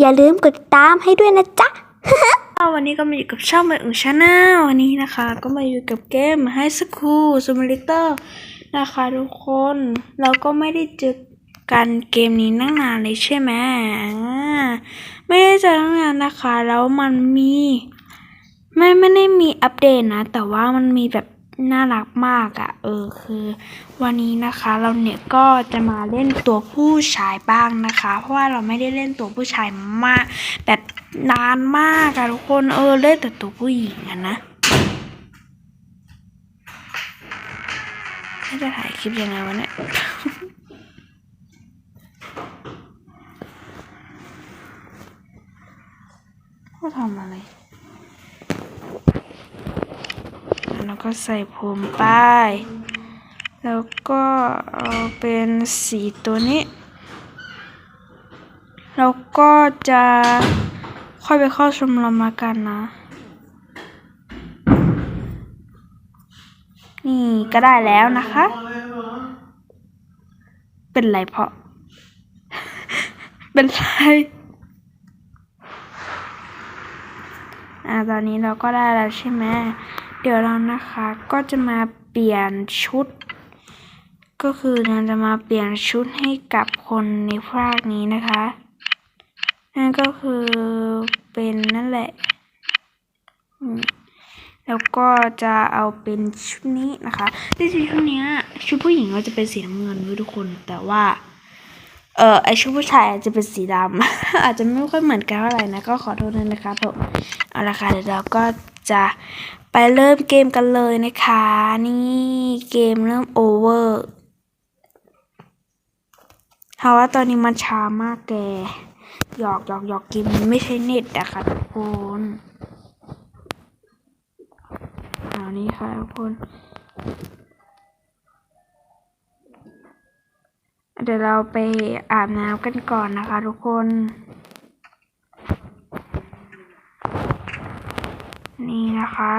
อย่าลืมกดติดตามให้ด้วยนะจ๊ะ วันนี้ก็มาอยู่กับช่องใบอุ่นชาแนลวันนี้นะคะ ก็มาอยู่กับเกมให้สคูลซูมลิเตอร์นะคะทุกคนเราก็ไม่ได้เจอกันเกมนี้ตั้งนานเลยใช่ไหมไม่ได้เจอตั้งนานนะคะ แล้วมันมีไม่ไม่ได้มีอัปเดตนะ แต่ว่ามันมีแบบ น่ารักมากอะ่ะ เออคือ วันนี้นะคะเราเนี่ยก็จะมาเล่นตัวผู้ชายบ้างนะคะ เพราะว่าเราไม่ได้เล่นตัวผู้ชายมาก แบบนานมากอะทุกคนเออเล่นแต่ตัวผู้หญิงอะนะจะถ่ายคลิปยังไงวะเนี่ยเขาทำอะไร แล้วก็ ใส่ผมไป แล้วก็เอาเป็นสีตัวนี้ แล้วก็จะค่อยไปเข้าชมรมละกันนะ นี่ก็ได้แล้วนะคะ เป็นไรเพราะ เป็นไรอ่าตอนนี้เราก็ได้แล้วใช่ไหม เดี๋ยวเรานะคะก็จะมาเปลี่ยนชุด ก็คือเราจะมาเปลี่ยนชุดให้กับคนในภาคนี้นะคะ นั่นก็คือเป็นนั่นแหละแล้วก็จะเอาเป็นชุดนี้นะคะจริงชุดนี้ชุดผู้หญิงเราจะเป็นสีน้ำเงินด้วยทุกคน แต่ว่า เออไอชุดผู้ชายอาจจะเป็นสีดำอาจจะไม่ค่อยเหมือนกันเท่าไหร่นะก็ขอโทษด้วยนะคะผมเอาละค่ะเดี๋ยวเราก็ จะไปเริ่มเกมกันเลยนะคะ นี่เกมเริ่มโอเวอร์เพราะว่าตอนนี้มันช้ามากแกหยอกหยอกหยอกเกมมันไม่ใช่เน็ตอะค่ะทุกคนเอานี่ค่ะทุกคน เดี๋ยวเราไปอาบน้ำกันก่อนนะคะทุกคน นะคะ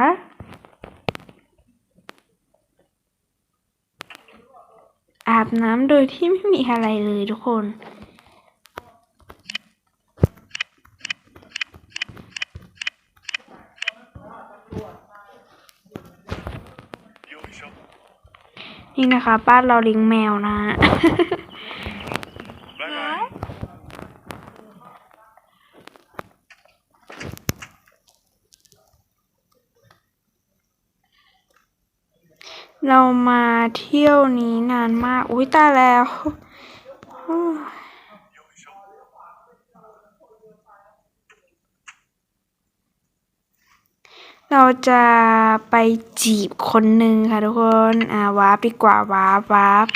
อาบน้ำโดยที่ไม่มีอะไรเลยทุกคนนี่นะคะบ้านเราเลี้ยงแมวนะฮะ เรามาเที่ยวนี้นานมาก อุ้ยตายแล้ว เราจะไปจีบคนหนึ่งค่ะทุกคน อ่าวาร์ปดีกว่าวาร์ปวาร์ป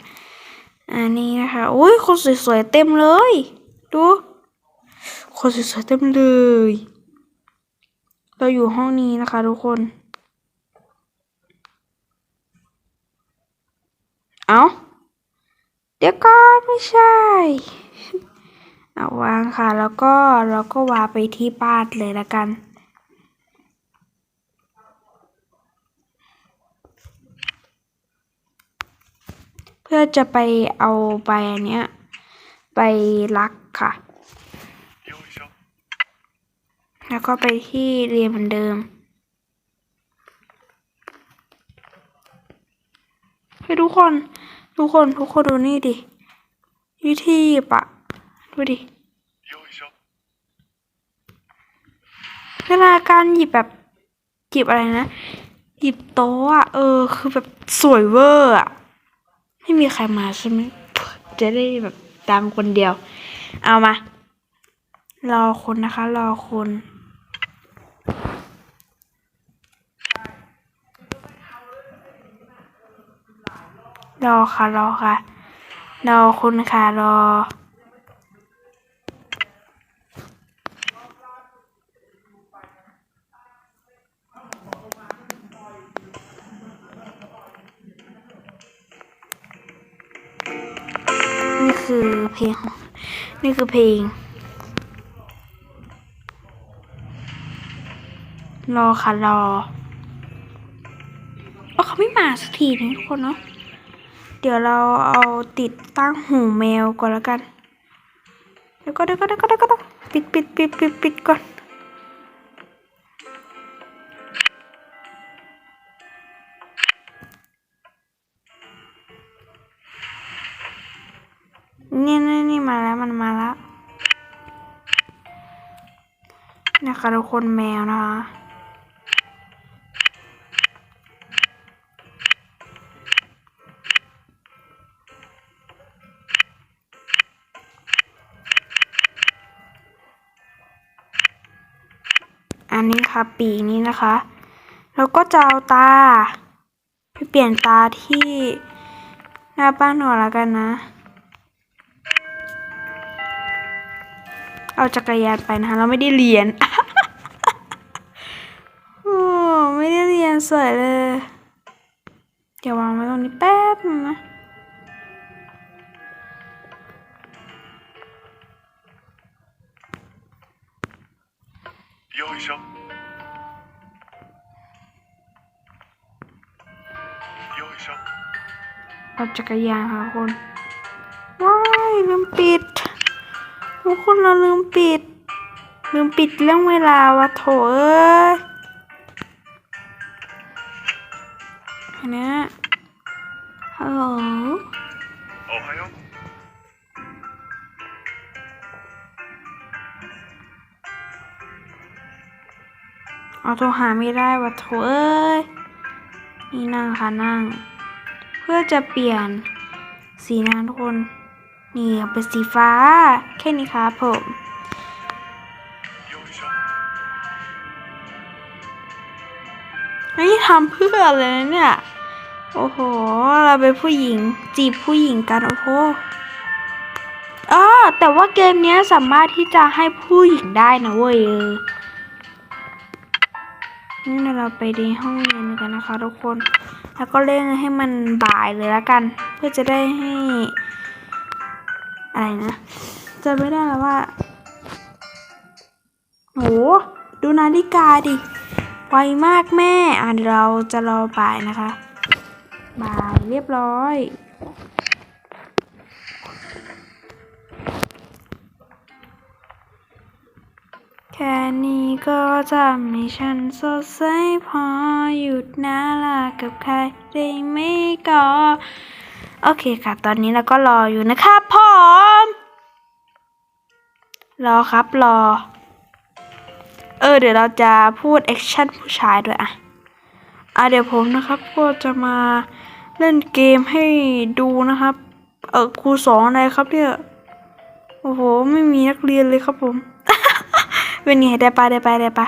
อันนี้นะคะ อุ้ยคนสวยๆเต็มเลย ดู คนสวยๆเต็มเลย เราอยู่ห้องนี้นะคะทุกคน เอาเดี๋ยวก็ไม่ใช่เอาวางค่ะ แล้วก็เราก็วางไปที่บ้านเลยละกัน เพื่อจะไปเอาใบอันเนี้ย ไปรักค่ะ แล้วก็ไปที่เรียนเหมือนเดิมให้ทุกคน ทุกคนทุกคนดูนี่ดิวิธีหยิบอะดูดิเวลาการหยิบแบบหยิบอะไรนะ หยิบโต๊ะอะเออ คือแบบสวยเวอร์อะไม่มีใครมาใช่ไหมจะได้แบบดังคนเดียว เอามา รอคนนะคะ รอคน รอค่ะรอค่ะ รอคุณค่ะรอ นี่คือเพลง นี่คือเพลง รอค่ะรอเออเขาไม่มาสักทีนะทุกคนเนาะ เดี๋ยวเราเอาติดตั้งหูแมวก่อนแล้วกันเดี๋ยวก็เดี๋ยวก็เดี๋ยวก็เดี๋ยวก็ปิดปิดปิดปิดปิดก่อนนี่นี่นี่มาแล้วมันมาแล้วนะคะทุกคนแมวนะคะ อันนี้ค่ะ ปีกนี้นะคะ แล้วก็จะเอาตาไปเปลี่ยนตาที่หน้าบ้านหนูแล้วกันนะ เอาจักรยานไปนะคะเราไม่ได้เรียนโอ้ไม่ได้เรียนสวยเลย ราจักรยานค่ะคน ว้ายลืมปิด ทุกคนเราลืมปิด ลืมปิดเรื่องเวลาวะโถเอ้ยอันนี้ฮัลโหลเอาโทรหาไม่ได้วะโถเอ้ย นี่นั่งค่ะนั่ง พื่อจะเปลี่ยนสีน้ำทุกคน นี่เป็นสีฟ้า แค่นี้ครับผม นี่ทำเพื่ออะไรเนี่ย โอ้โห เราเป็นผู้หญิงจีบผู้หญิงกัน โอ้โหอ๋อแต่ว่าเกมนี้สามารถที่จะให้ผู้หญิงได้นะเว้ย นี่เราไปในห้องเรียนกันนะคะทุกคน แล้วก็เล่นให้มันบ่ายเลยละกัน เพื่อจะได้ให้อะไรนะจะไม่ได้แล้วว่าโหดูนาฬิกาดิไวมากแม่ อะเดี๋ยวเราจะรอบ่ายนะคะ บ่ายเรียบร้อย แค่นี้ก็ทำให้ฉันสดใสพอหยุดน่ารักกับใครได้ไหมก็โอเคค่ะ ตอนนี้เราก็รออยู่นะครับพร้อม รอครับรอ เออ เดี๋ยวเราจะพูดแอคชั่นผู้ชายด้วยอะอะเดี๋ยวผมนะครับ ก็จะมาเล่นเกมให้ดูนะครับ เออครูสอนอะไรครับเนี่ย โอ้โห ไม่มีนักเรียนเลยครับผม เป็นไงได้ปะได้ปะได้ปะ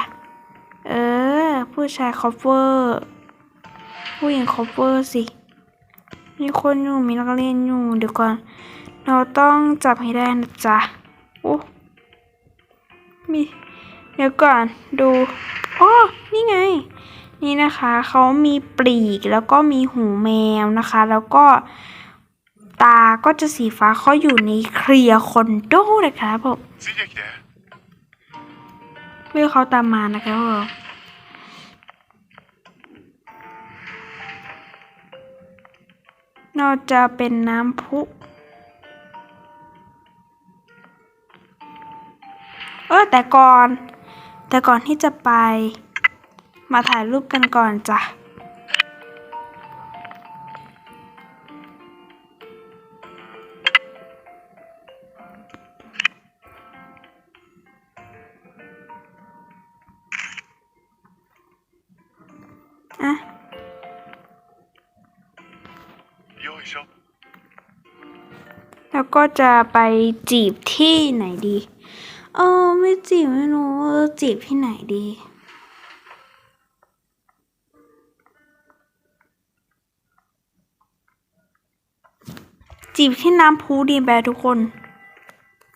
เออ ผู้ชายคอฟเวอร์ผู้หญิงคอฟเวอร์สิ มีคนอยู่มีนักเรียนอยู่เดี๋ยวก่อน เราต้องจับให้ได้นะจ๊ะโอ้มีเดี๋ยวก่อนดูอ๋อนี่ไง นี่นะคะเขามีปลีกแล้วก็มีหูแมวนะคะ แล้วก็ตาก็จะสีฟ้าเขาอยู่ในเคลียคอนโดนะครับผม เรื่อเขาตามมานะครับเราจะเป็นน้ำพุ เออแต่ก่อน แต่ก่อนที่จะไป มาถ่ายรูปกันก่อนจ้ะ อะแล้วก็จะไปจีบที่ไหนดี เออไม่จีบไม่รู้จีบที่ไหนดี จีบที่น้ำพุดีแบทุกคน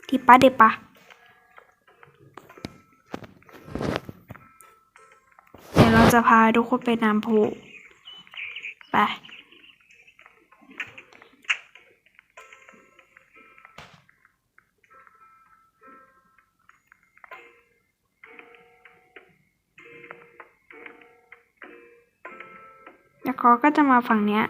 ดีปะเดปะ จะพาทุกคนไปน้ำพุไปแล้วเขาก็จะมาฝั่งเนี้ย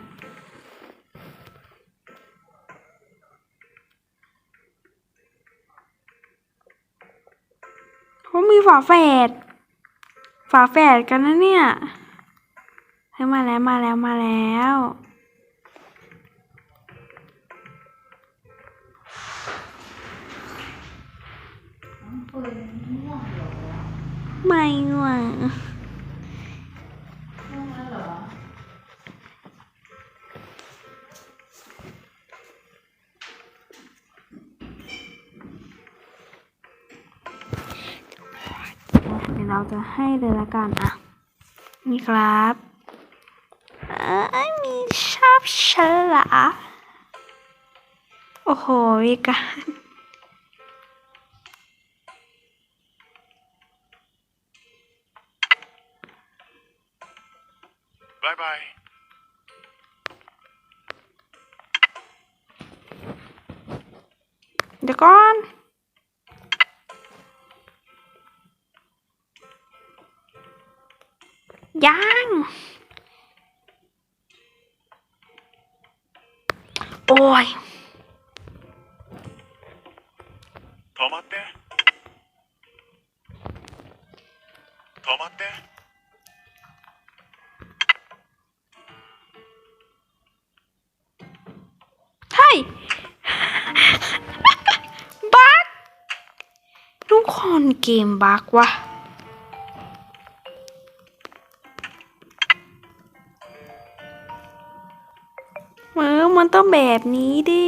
เขามีฝาแฝดาแฝดกันนะเนี่ยเฮ้ยมาแล้วมาแล้วมาแล้วไม่ว่ะเดี๋ยวเจะให้เลยละกันอะ นี่ครับเออมีชอบฉลาโอ้โหวิกันบายบายเดี๋ยวก่อน ยัง โอ้ย 止まって止まって ใช่ บักทุกคนเกมบักวะ มามันต้องแบบนี้ดิ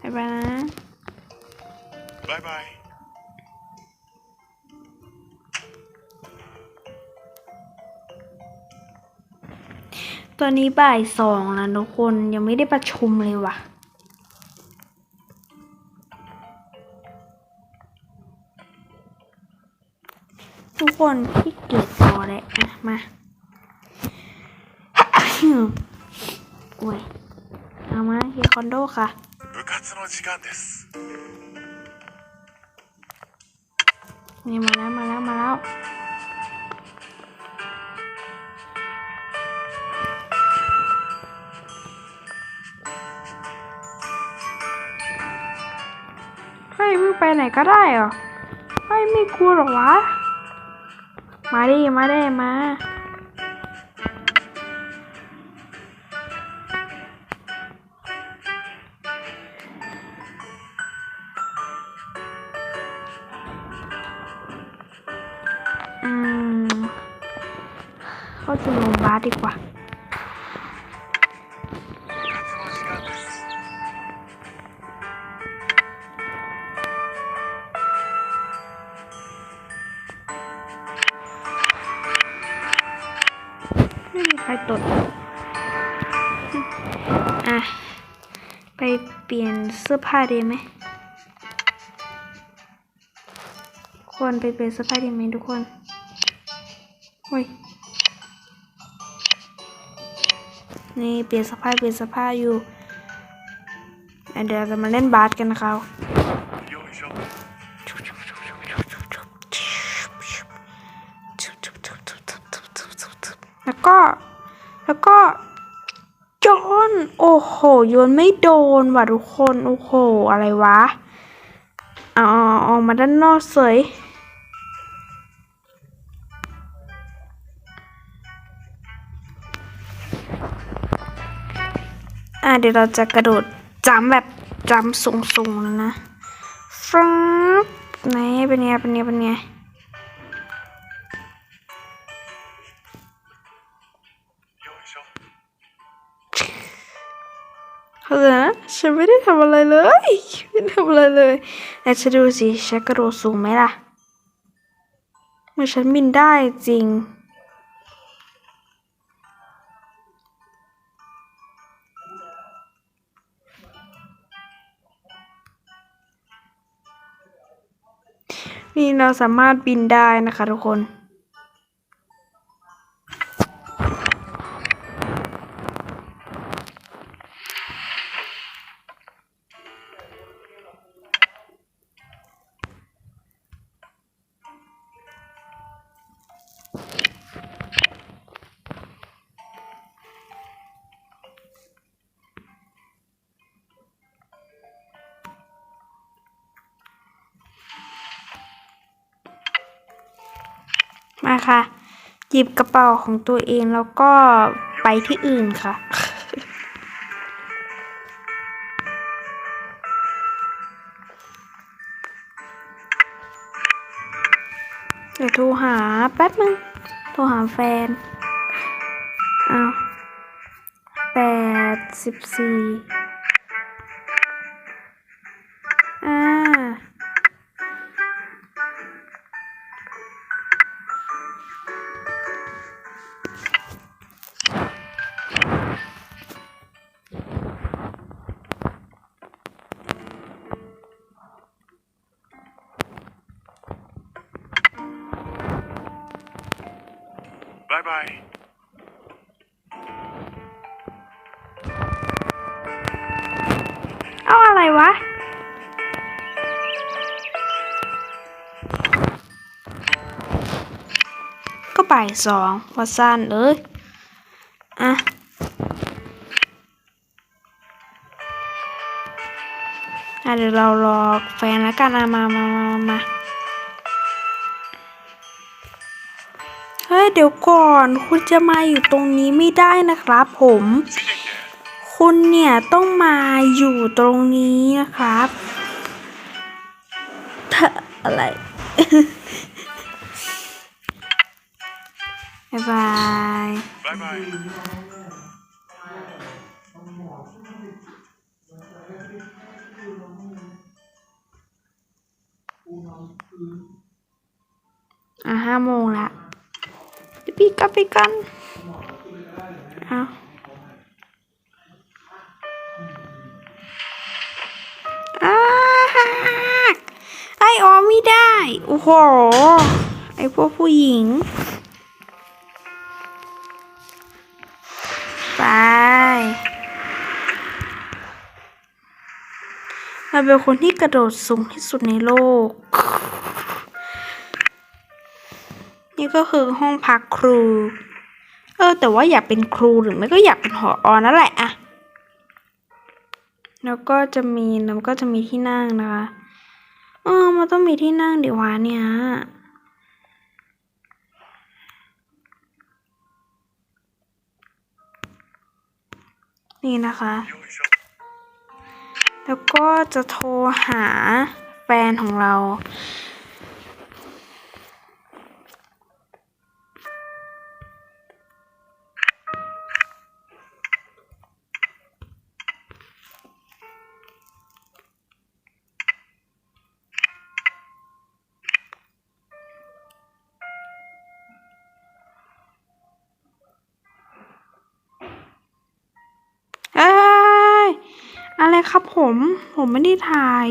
บายบายนะบายบายตอนนี้บ่ายสองแล้วทุกคนยังไม่ได้ประชุมเลยว่ะทุกคนที่เกียจพอแล้วมา อนโดค่ะนี่มาแล้วมาแล้วมาแล้วเฮ้ยมึงไปไหนก็ได้เหรอเฮ้ยไม่กลัวหรอวะ มาดิมาได้มา เข้าโรงบาสดีกว่าไม่มีใครตดอะ ไปเปลี่ยนเสื้อผ้าดีไหมควรไปเปลี่ยนเสื้อผ้าดีไหมทุกคน นี่เปลี่ยนสภาพเปลี่ยนสภาพอยู่เดี๋ยวจะมาเล่นบาสกันนะครับแล้วก็ แล้วก็โยนโอ้โหโยนไม่โดนว่ะทุกคน โอ้โห อะไรวะ เอาออกมาด้านนอกเสย่ะเดี๋ยวเราจะกระโดดจำแบบจำสูงๆแล้นะฟับไหนเป็นไงเป็นไงเป็นไงเฮ้ยฉันไม่ได้ทำอะไรเลยไม่ได้ทำอะไรเลยแต่ฉันดูสิฉันกระโดดสูงไหมล่ะเมื่อฉันบินได้จริง เราสามารถบินได้นะคะทุกคน มาค่ะหยิบกระเป๋าของตัวเองแล้วก็ไปที่อื่นค่ะ เดี๋ยวโทรหาแป๊บนึง โทรหาแฟน อ้าวแปดสิบสี่ ก็บ่สองพอสั้นเลยอะอะเดี๋ยวเรารอแฟนแล้วกันมามามามาเฮ้ยเดี๋ยวก่อนคุณจะมาอยู่ตรงนี้ไม่ได้นะครับผม คุณเนี่ยต้องมาอยู่ตรงนี้นะครับ อะไรายบายบาอะห้าโมงละเดี๋ยวพี่กลับไปกันเอาไอออมไม่ได้ โอ้โห ไอพวกผู้หญิงาเป็นคนที่กระโดดสูงที่สุดในโลก นี่ก็คือห้องพักครู เออ แต่ว่าอยากเป็นครูหรือไม่ก็อยากเป็นหอออนนั่นแหละอะแล้วก็จะมีแล้วก็จะมีที่นั่งนะคะเออมันต้องมีที่นั่งดิวานเนี่ยนี่นะคะ แล้วก็จะโทรหาแฟนของเรา ครับผม ผมไม่ได้ถ่าย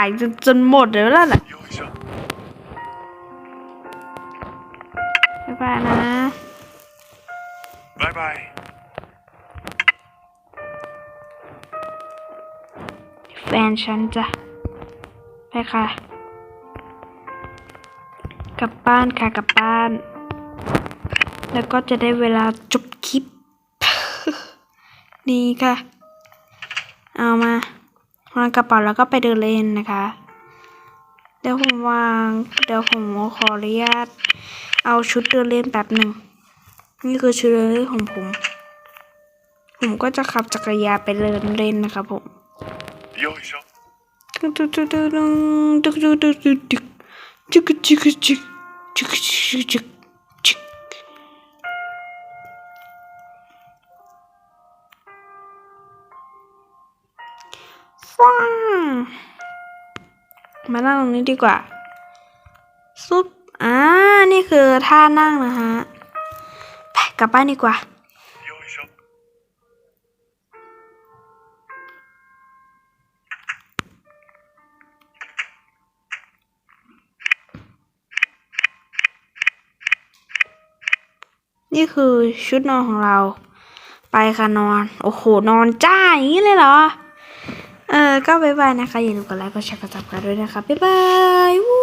ายจนจนหมดแล้วล่ะบ๊ายบายนะบ๊ายบายแฟนฉันจ้ะ ไปค่ะ กลับบ้านค่ะกลับบ้าน แล้วก็จะได้เวลาจบคลิป นี่ค่ะ เอามา วางกระเป๋าแล้วก็ไปเดินเล่นนะคะ เดี๋ยวผมวาง เดี๋ยวผมขออนุญาตเอาชุดเดินเล่นแป๊บหนึ่ง นี่คือชุดเดินเล่นของผม ผมก็จะขับจักรยานไปเดินเล่นนะคะผมตึ๊กตึ๊กตึ๊กตึ๊กตึ๊กตึ๊กตึ๊กตึ๊กตึ๊กตึ๊กตึ๊กตึ๊กตึ๊กตึ๊ก ว้ามานั่งตรงนี้ดีกว่าซุปอ่านี่คือท่านั่งนะฮะไปกลับบ้านดีกว่านี่คือชุดนอนของเรา ไปค่ะนอน โอ้โห นอนจ้าอย่างนี้เลยเหรอ เออก็บ๊ายบายนะคะอย่าลืมกดไลค์กดแชร์กดติดตามกันด้วยนะคะบ๊ายบาย